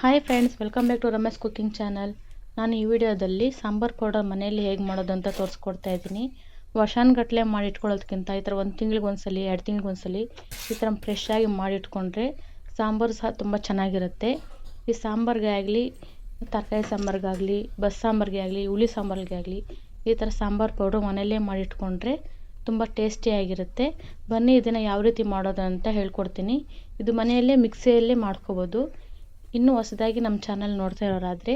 Hi friends welcome back to Ramesh cooking channel ನಾನು ಈ ವಿಡಿಯೋದಲ್ಲಿ ಸಾಂಬಾರು ಪೌಡರ್ ಮನೆಯಲ್ಲಿ ಹೇಗೆ ಮಾಡೋದು ಅಂತ ತೋರಿಸ್ಕೊಡ್ತಾ ಇದ್ದೀನಿ. ವರ್ಷಾನುಗಟ್ಲೆ ಮಾಡಿ ಇಟ್ಕೊಳ್ಳೋದಕ್ಕಿಂತ ಈ ಥರ ಒಂದು ತಿಂಗ್ಳಿಗೆ ಸಲ ಎರಡು ತಿಂಗ್ಳಿಗೆ ಒಂದ್ಸಲಿ ಈ ಥರ ಫ್ರೆಶ್ಶಾಗಿ ಮಾಡಿಟ್ಕೊಂಡ್ರೆ ಸಾಂಬಾರು ಸಹ ತುಂಬ ಚೆನ್ನಾಗಿರುತ್ತೆ. ಈ ಸಾಂಬಾರಿಗೆ ಆಗಲಿ, ತರಕಾರಿ ಸಾಂಬಾರಿಗಾಗಲಿ, ಬಸ್ ಸಾಂಬಾರಿಗೆ ಆಗಲಿ, ಹುಳಿ ಸಾಂಬಾರಿಗೆ ಆಗಲಿ ಈ ಥರ ಸಾಂಬಾರು ಪೌಡ್ರ್ ಮನೆಯಲ್ಲೇ ಮಾಡಿಟ್ಕೊಂಡ್ರೆ ತುಂಬ ಟೇಸ್ಟಿಯಾಗಿರುತ್ತೆ ಬನ್ನಿ ಇದನ್ನು ಯಾವ ರೀತಿ ಮಾಡೋದು ಅಂತ ಹೇಳ್ಕೊಡ್ತೀನಿ. ಇದು ಮನೆಯಲ್ಲೇ ಮಿಕ್ಸಿಯಲ್ಲೇ ಮಾಡ್ಕೋಬೋದು. ಇನ್ನೂ ಹೊಸದಾಗಿ ನಮ್ಮ ಚಾನಲ್ ನೋಡ್ತಾ ಇರೋರಾದರೆ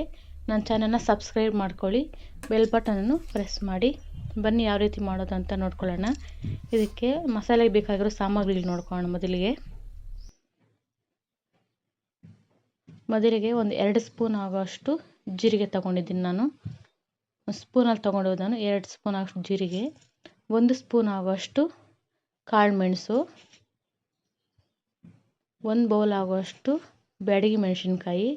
ನನ್ನ ಚಾನಲ್ನ ಸಬ್ಸ್ಕ್ರೈಬ್ ಮಾಡ್ಕೊಳ್ಳಿ, ಬೆಲ್ ಬಟನನ್ನು ಪ್ರೆಸ್ ಮಾಡಿ. ಬನ್ನಿ ಯಾವ ರೀತಿ ಮಾಡೋದು ಅಂತ ನೋಡ್ಕೊಳ್ಳೋಣ. ಇದಕ್ಕೆ ಮಸಾಲೆಗೆ ಬೇಕಾಗಿರೋ ಸಾಮಗ್ರಿಗಳು ನೋಡ್ಕೊಳ್ಳೋಣ ಮೊದಲಿಗೆ. ಮೊದಲಿಗೆ ಒಂದು ಎರಡು ಸ್ಪೂನ್ ಆಗೋಷ್ಟು ಜೀರಿಗೆ ತೊಗೊಂಡಿದ್ದೀನಿ ನಾನು. ಸ್ಪೂನಲ್ಲಿ ತೊಗೊಂಡಿದ್ದು ನಾನು ಎರಡು ಸ್ಪೂನ್ ಆಗೋಷ್ಟು ಜೀರಿಗೆ, ಒಂದು ಸ್ಪೂನ್ ಆಗೋಷ್ಟು ಕಾಳು ಮೆಣಸು, ಒಂದು ಬೌಲ್ ಆಗೋಷ್ಟು ಬ್ಯಾಡಗಿ ಮೆಣಸಿನ್ಕಾಯಿ.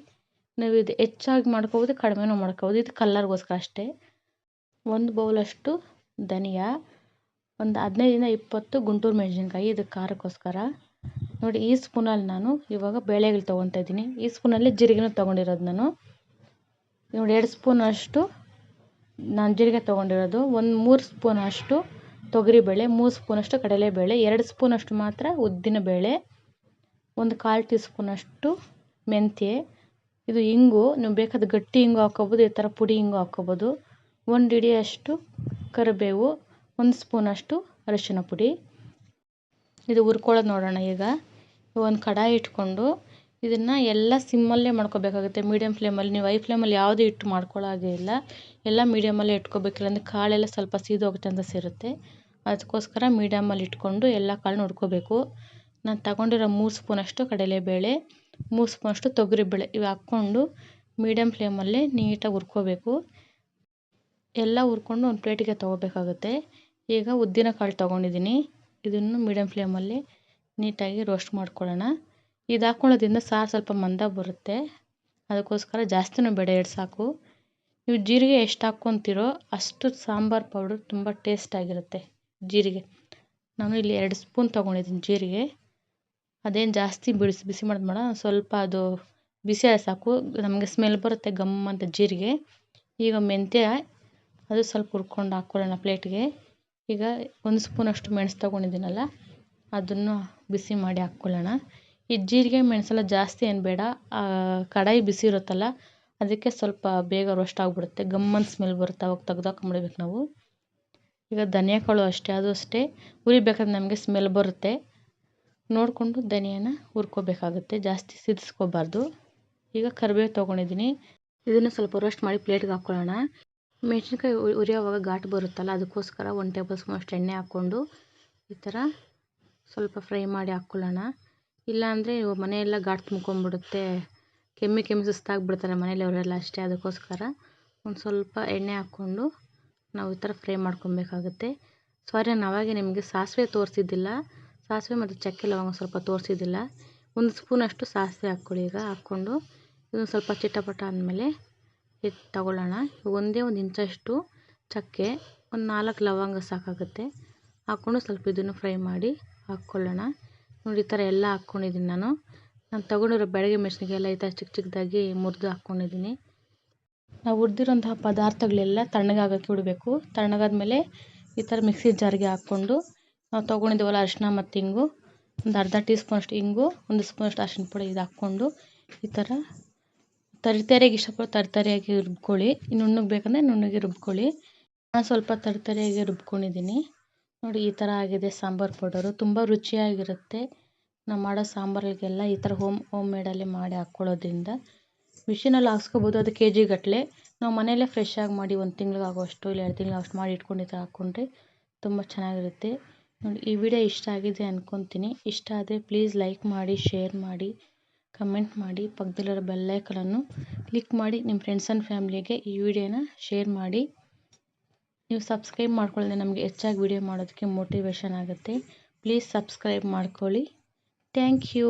ನಾವು ಇದು ಹೆಚ್ಚಾಗಿ ಮಾಡ್ಕೋಬೋದು, ಕಡಿಮೆನೂ ಮಾಡ್ಕೋಬೋದು. ಇದು ಕಲ್ಲರ್ಗೋಸ್ಕರ ಅಷ್ಟೇ. ಒಂದು ಬೌಲಷ್ಟು ಧನಿಯಾ, ಒಂದು ಹದಿನೈದರಿಂದ ಇಪ್ಪತ್ತು ಗುಂಟೂರು ಮೆಣಸಿನ್ಕಾಯಿ ಇದು ಖಾರಕ್ಕೋಸ್ಕರ. ನೋಡಿ, ಈ ಸ್ಪೂನಲ್ಲಿ ನಾನು ಇವಾಗ ಬೇಳೆಗಳು ತೊಗೊತಾ ಇದ್ದೀನಿ. ಈ ಸ್ಪೂನಲ್ಲಿ ಜೀರಿಗೆನೂ ತೊಗೊಂಡಿರೋದು ನಾನು. ನೋಡಿ, ಎರಡು ಸ್ಪೂನ್ ಅಷ್ಟು ನಾನು ಜೀರಿಗೆ ತೊಗೊಂಡಿರೋದು. ಒಂದು ಮೂರು ಸ್ಪೂನ್ ಅಷ್ಟು ತೊಗರಿಬೇಳೆ, ಮೂರು ಸ್ಪೂನಷ್ಟು ಕಡಲೆಬೇಳೆ, ಎರಡು ಸ್ಪೂನಷ್ಟು ಮಾತ್ರ ಉದ್ದಿನ ಬೇಳೆ ಒಂದು ಕಾಲು ಟೀ ಸ್ಪೂನಷ್ಟು ಮೆಂತ್ಯ, ಇದು ಇಂಗು, ನೀವು ಬೇಕಾದ ಗಟ್ಟಿ ಇಂಗು ಹಾಕ್ಕೊಬೋದು, ಈ ಥರ ಪುಡಿ ಇಂಗು ಹಾಕ್ಕೋಬೋದು. ಒಂದು ಹಿಡಿಯಷ್ಟು ಕರಿಬೇವು, ಒಂದು ಸ್ಪೂನಷ್ಟು ಅರಿಶಿನ ಪುಡಿ. ಇದು ಹುರ್ಕೊಳ್ಳೋದು ನೋಡೋಣ ಈಗ. ಒಂದು ಕಡಾಯಿ ಇಟ್ಕೊಂಡು ಇದನ್ನು ಎಲ್ಲ ಸಿಮ್ಮಲ್ಲೇ ಮಾಡ್ಕೋಬೇಕಾಗುತ್ತೆ. ಮೀಡಿಯಮ್ ಫ್ಲೇಮಲ್ಲಿ, ನೀವು ಐ ಫ್ಲೇಮಲ್ಲಿ ಯಾವುದೇ ಇಟ್ಟು ಮಾಡ್ಕೊಳ್ಳೋ ಹಾಗೆ ಇಲ್ಲ. ಎಲ್ಲ ಮೀಡಿಯಮಲ್ಲೇ ಇಟ್ಕೋಬೇಕು ಅಂದರೆ ಕಾಳೆಲ್ಲ ಸ್ವಲ್ಪ ಸೀದೋಗೋ ಅಂತ ಇರುತ್ತೆ ಅದಕ್ಕೋಸ್ಕರ ಮೀಡಿಯಮಲ್ಲಿ ಇಟ್ಕೊಂಡು ಎಲ್ಲ ಕಾಳನ್ನ ಹುರ್ಕೋಬೇಕು. ನಾನು ತಗೊಂಡಿರೋ ಮೂರು ಸ್ಪೂನಷ್ಟು ಕಡಲೆಬೇಳೆ ಮೂರು ಸ್ಪೂನಷ್ಟು ತೊಗರಿಬೇಳೆ ಇವು ಹಾಕ್ಕೊಂಡು ಮೀಡಿಯಮ್ ಫ್ಲೇಮಲ್ಲಿ ನೀಟಾಗಿ ಹುರ್ಕೊಬೇಕು. ಎಲ್ಲ ಹುರ್ಕೊಂಡು ಒಂದು ಪ್ಲೇಟಿಗೆ ತೊಗೋಬೇಕಾಗುತ್ತೆ. ಈಗ ಉದ್ದಿನ ಕಾಳು ತೊಗೊಂಡಿದ್ದೀನಿ. ಇದನ್ನು ಮೀಡಿಯಮ್ ಫ್ಲೇಮಲ್ಲಿ ನೀಟಾಗಿ ರೋಸ್ಟ್ ಮಾಡ್ಕೊಳ್ಳೋಣ. ಇದು ಹಾಕ್ಕೊಳ್ಳೋದ್ರಿಂದ ಸಾರು ಸ್ವಲ್ಪ ಮಂದ ಬರುತ್ತೆ. ಅದಕ್ಕೋಸ್ಕರ ಜಾಸ್ತಿನೂ ಬೇಡ ಎರಡು ಸಾಕು. ನೀವು ಜೀರಿಗೆ ಎಷ್ಟು ಹಾಕ್ಕೊತೀರೋ ಅಷ್ಟು ಸಾಂಬಾರು ಪೌಡರ್ ತುಂಬ ಟೇಸ್ಟಾಗಿರುತ್ತೆ ಜೀರಿಗೆ. ನಾನು ಇಲ್ಲಿ ಎರಡು ಸ್ಪೂನ್ ತೊಗೊಂಡಿದ್ದೀನಿ ಜೀರಿಗೆ. ಅದೇನು ಜಾಸ್ತಿ ಬಿಡಿಸಿ ಬಿಸಿ ಮಾಡೋದು ಬೇಡ ಸ್ವಲ್ಪ ಅದು ಬಿಸಿ ಆದರೆ ಸಾಕು. ನಮಗೆ ಸ್ಮೆಲ್ ಬರುತ್ತೆ ಘಮ್ ಅಂತ ಜೀರಿಗೆ. ಈಗ ಮೆಂತ್ಯ, ಅದು ಸ್ವಲ್ಪ ಹುರ್ಕೊಂಡು ಹಾಕ್ಕೊಳ್ಳೋಣ ಪ್ಲೇಟ್ಗೆ ಈಗ ಒಂದು ಸ್ಪೂನಷ್ಟು ಮೆಣಸು ತೊಗೊಂಡಿದ್ದೀನಲ್ಲ, ಅದನ್ನು ಬಿಸಿ ಮಾಡಿ ಹಾಕ್ಕೊಳ್ಳೋಣ ಈ ಜೀರಿಗೆ, ಮೆಣಸೆಲ್ಲ ಜಾಸ್ತಿ ಏನು ಬೇಡ ಕಡಾಯಿ ಬಿಸಿ ಇರುತ್ತಲ್ಲ, ಅದಕ್ಕೆ ಸ್ವಲ್ಪ ಬೇಗ ರೋಸ್ಟ್ ಆಗಿಬಿಡುತ್ತೆ. ಗಮ್ಮಂತ ಸ್ಮೆಲ್ ಬರುತ್ತೆ, ಅವಾಗ ತೆಗ್ದಾಕೊಂಬಿಡ್ಬೇಕು ನಾವು. ಈಗ ಧನಿಯಾ ಕಾಳು ಅಷ್ಟೇ, ಅದು ಅಷ್ಟೇ. ಹುರಿಬೇಕಾದ್ರೆ ನಮಗೆ ಸ್ಮೆಲ್ ಬರುತ್ತೆ. ನೋಡಿಕೊಂಡು ಧನಿಯಾನ ಹುರ್ಕೋಬೇಕಾಗುತ್ತೆ. ಜಾಸ್ತಿ ಸಿದಿಸ್ಕೋಬಾರ್ದು. ಈಗ ಕರಿಬೇವು ತೊಗೊಂಡಿದ್ದೀನಿ. ಇದನ್ನು ಸ್ವಲ್ಪ ರೋಸ್ಟ್ ಮಾಡಿ ಪ್ಲೇಟ್ಗೆ ಹಾಕ್ಕೊಳ್ಳೋಣ ಮೆಣಸಿನ್ಕಾಯಿ ಉರಿಯೋವಾಗ ಘಾಟ್ ಬರುತ್ತಲ್ಲ, ಅದಕ್ಕೋಸ್ಕರ ಒಂದು ಟೇಬಲ್ ಸ್ಪೂನ್ ಅಷ್ಟು ಎಣ್ಣೆ ಹಾಕ್ಕೊಂಡು ಈ ಥರ ಸ್ವಲ್ಪ ಫ್ರೈ ಮಾಡಿ ಹಾಕ್ಕೊಳ್ಳೋಣ ಇಲ್ಲಾಂದರೆ ಮನೆಯೆಲ್ಲ ಘಾಟ್ ತುಂಬ್ಕೊಂಬಿಡುತ್ತೆ ಕೆಮ್ಮಿ ಕೆಮ್ಮಿ ಸುಸ್ತಾಗಿಬಿಡ್ತಾರೆ ಮನೇಲಿ ಅವರೆಲ್ಲ ಅಷ್ಟೇ. ಅದಕ್ಕೋಸ್ಕರ ಒಂದು ಸ್ವಲ್ಪ ಎಣ್ಣೆ ಹಾಕ್ಕೊಂಡು ನಾವು ಈ ಥರ ಫ್ರೈ ಮಾಡ್ಕೊಬೇಕಾಗುತ್ತೆ. ಸಾರಿ ನಾನು ನಿಮಗೆ ಸಾಸಿವೆ ತೋರಿಸಿದ್ದಿಲ್ಲ. ಸಾಸಿವೆ ಮತ್ತು ಚಕ್ಕೆ ಲವಂಗ ಸ್ವಲ್ಪ ತೋರಿಸಿದ್ದಿಲ್ಲ. ಒಂದು ಸ್ಪೂನಷ್ಟು ಸಾಸಿವೆ ಹಾಕ್ಕೊಳ್ಳಿ ಈಗ, ಹಾಕ್ಕೊಂಡು ಇದನ್ನು ಸ್ವಲ್ಪ ಚಿಟಪಟ ಅಂದಮೇಲೆ ಇದು ತಗೊಳ್ಳೋಣ. ಒಂದೇ ಒಂದು ಇಂಚಷ್ಟು ಚಕ್ಕೆ, ಒಂದು ನಾಲ್ಕು ಲವಂಗ ಸಾಕಾಗುತ್ತೆ. ಹಾಕ್ಕೊಂಡು ಸ್ವಲ್ಪ ಇದನ್ನು ಫ್ರೈ ಮಾಡಿ ಹಾಕ್ಕೊಳ್ಳೋಣ. ನೋಡಿ, ಈ ಥರ ಎಲ್ಲ ಹಾಕ್ಕೊಂಡಿದ್ದೀನಿ ನಾನು. ನಾನು ತಗೊಂಡಿರೋ ಬೆಳಗ್ಗೆ ಮೆಣಸಿನಿಗೆಲ್ಲ ಈ ಥರ ಚಿಕ್ಕ ಚಿಕ್ಕದಾಗಿ ಮುರಿದು ಹಾಕ್ಕೊಂಡಿದ್ದೀನಿ. ನಾವು ಹುರಿದಿರೋಂತಹ ಪದಾರ್ಥಗಳೆಲ್ಲ ತಣ್ಣಗಾಗೋಕ್ಕೆ ಬಿಡಬೇಕು ತಣ್ಣಗಾದ್ಮೇಲೆ ಈ ಥರ ಮಿಕ್ಸಿ ಜಾರಿಗೆ ಹಾಕ್ಕೊಂಡು ನಾವು ತೊಗೊಂಡಿದ್ದೀವಲ್ಲ ಅರಿಶಿನ ಮತ್ತು ಇಂಗು, ಒಂದು ಅರ್ಧ ಟೀ ಸ್ಪೂನಷ್ಟು ಇಂಗು, ಒಂದು ಸ್ಪೂನಷ್ಟು ಅರಿಶಿನ ಪುಡಿ ಇದು ಹಾಕ್ಕೊಂಡು ಈ ಥರ ತರಿತರಿಯಾಗಿ ಇಷ್ಟಪಟ್ಟು ತರಿತರಿಯಾಗಿ ರುಬ್ಕೊಳ್ಳಿ. ನುಣ್ಣಗೆ ಬೇಕಂದರೆ ನುಣ್ಣಗೆ ರುಬ್ಕೊಳ್ಳಿ. ನಾನು ಸ್ವಲ್ಪ ತರಿತರಿಯಾಗಿ ರುಬ್ಕೊಂಡಿದ್ದೀನಿ. ನೋಡಿ, ಈ ಥರ ಆಗಿದೆ ಸಾಂಬಾರು ಪೌಡರು. ತುಂಬ ರುಚಿಯಾಗಿರುತ್ತೆ. ನಾವು ಮಾಡೋ ಸಾಂಬಾರಿಗೆಲ್ಲ ಈ ಥರ ಹೋಮ್ ಹೋಮ್ ಮೇಡಲ್ಲೇ ಮಾಡಿ ಹಾಕ್ಕೊಳ್ಳೋದ್ರಿಂದ. ಮಿಷಿನಲ್ಲಿ ಹಾಕ್ಸ್ಕೊಬೋದು, ಅದು ಕೆ ಜಿ ಗಟ್ಟಲೆ ನಾವು ಮನೆಯಲ್ಲೇ ಫ್ರೆಶ್ ಆಗಿ ಮಾಡಿ ಒಂದು ತಿಂಗ್ಳಿಗೆ ಆಗೋಷ್ಟು ಇಲ್ಲ ಎರಡು ತಿಂಗ್ಳು ಮಾಡಿ ಇಟ್ಕೊಂಡು ಈ ಥರ ಹಾಕ್ಕೊಂಡ್ರೆ ತುಂಬ ಚೆನ್ನಾಗಿರುತ್ತೆ. ನೋಡಿ, ಈ ವಿಡಿಯೋ ಇಷ್ಟ ಆಗಿದೆ ಅಂದ್ಕೊತೀನಿ ಇಷ್ಟ ಆದರೆ ಪ್ಲೀಸ್ ಲೈಕ್ ಮಾಡಿ ಶೇರ್ ಮಾಡಿ ಕಮೆಂಟ್ ಮಾಡಿ, ಪಕ್ಕದಲ್ಲಿರೋ ಬೆಲ್ಲೈಕನನ್ನು ಕ್ಲಿಕ್ ಮಾಡಿ ನಿಮ್ಮ ಫ್ರೆಂಡ್ಸ್ ಆ್ಯಂಡ್ ಫ್ಯಾಮ್ಲಿಗೆ ಈ ವಿಡಿಯೋನ ಶೇರ್ ಮಾಡಿ. ನೀವು ಸಬ್ಸ್ಕ್ರೈಬ್ ಮಾಡ್ಕೊಳ್ಳಿ ನಮಗೆ ಹೆಚ್ಚಾಗಿ ವಿಡಿಯೋ ಮಾಡೋದಕ್ಕೆ ಮೋಟಿವೇಶನ್ ಆಗುತ್ತೆ. ಪ್ಲೀಸ್ ಸಬ್ಸ್ಕ್ರೈಬ್ ಮಾಡ್ಕೊಳ್ಳಿ. Thank you